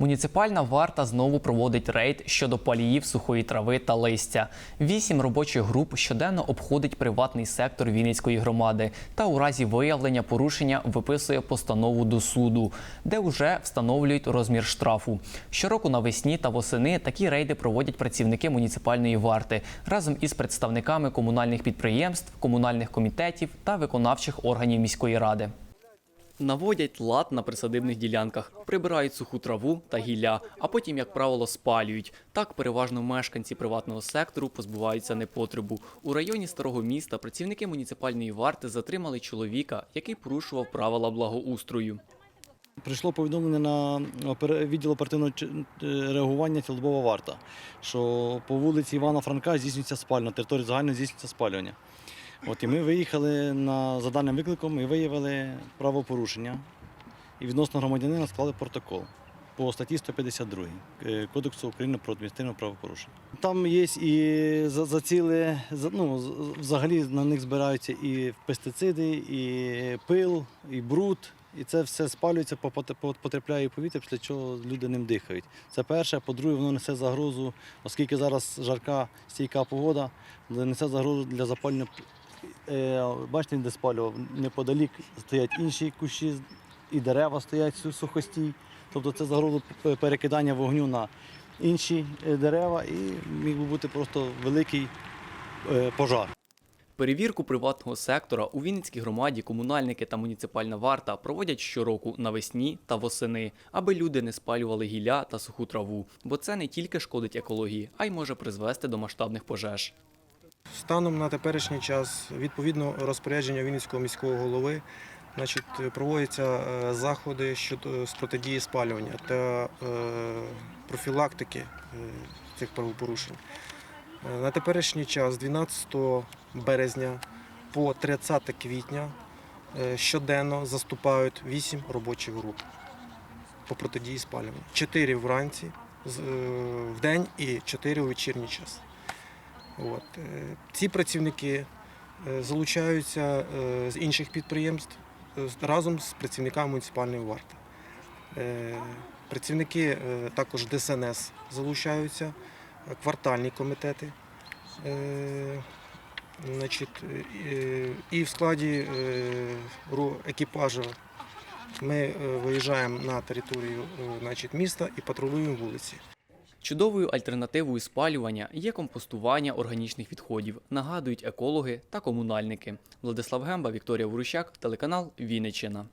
Муніципальна варта знову проводить рейд щодо паліїв сухої трави та листя. Вісім робочих груп щоденно обходить приватний сектор Вінницької громади та у разі виявлення порушення виписує постанову до суду, де вже встановлюють розмір штрафу. Щороку навесні та восени такі рейди проводять працівники муніципальної варти разом із представниками комунальних підприємств, комунальних комітетів та виконавчих органів міської ради. Наводять лад на присадибних ділянках, прибирають суху траву та гілля, а потім, як правило, спалюють. Так переважно мешканці приватного сектору позбуваються непотребу. У районі старого міста працівники муніципальної варти затримали чоловіка, який порушував правила благоустрою. Прийшло повідомлення на відділ оперативного е, реагування цілодобова варта, що по вулиці Івана Франка здійснюється спалювання, на території загальної здійснюється спалювання. От і ми виїхали на, за даним викликом і виявили правопорушення. І відносно громадянина склали протокол по статті 152 е, Кодексу України про адміністративне правопорушення. Там є і за, за ціли, за- ну, взагалі на них збираються і пестициди, і пил, і бруд. І це все спалюється, потрапляє в повітря, після чого люди ним дихають. Це перше. По-друге, воно несе загрозу, оскільки зараз жарка, стійка погода, несе загрозу для запалення. Е, Бачите, він де спалював. Неподалік стоять інші кущі і дерева стоять су- сухостій. Тобто це загроза перекидання вогню на інші е, дерева і міг би бути просто великий е, пожар. Перевірку приватного сектора у Вінницькій громаді комунальники та муніципальна варта проводять щороку навесні та восени, аби люди не спалювали гілля та суху траву, бо це не тільки шкодить екології, а й може призвести до масштабних пожеж. Станом на теперішній час, відповідно розпорядження Вінницького міського голови, значить, проводяться е, заходи щодо з протидії спалювання та е, профілактики е, цих правопорушень. Е, На теперішній час, 12 березня по 30 квітня, е, щоденно заступають 8 робочих груп по протидії спалювання. 4 вранці, е, в день і 4 у вечірній час. От. е, Ці працівники е, залучаються е, з інших підприємств разом з працівниками муніципальної варти. Працівники також ДСНС залучаються, квартальні комітети. Значить, і в складі екіпажу ми виїжджаємо на територію значить, міста і патрулюємо вулиці. Чудовою альтернативою спалювання є компостування органічних відходів, нагадують екологи та комунальники. Владислав Гемба, Вікторія Ворущак, телеканал Вінниччина.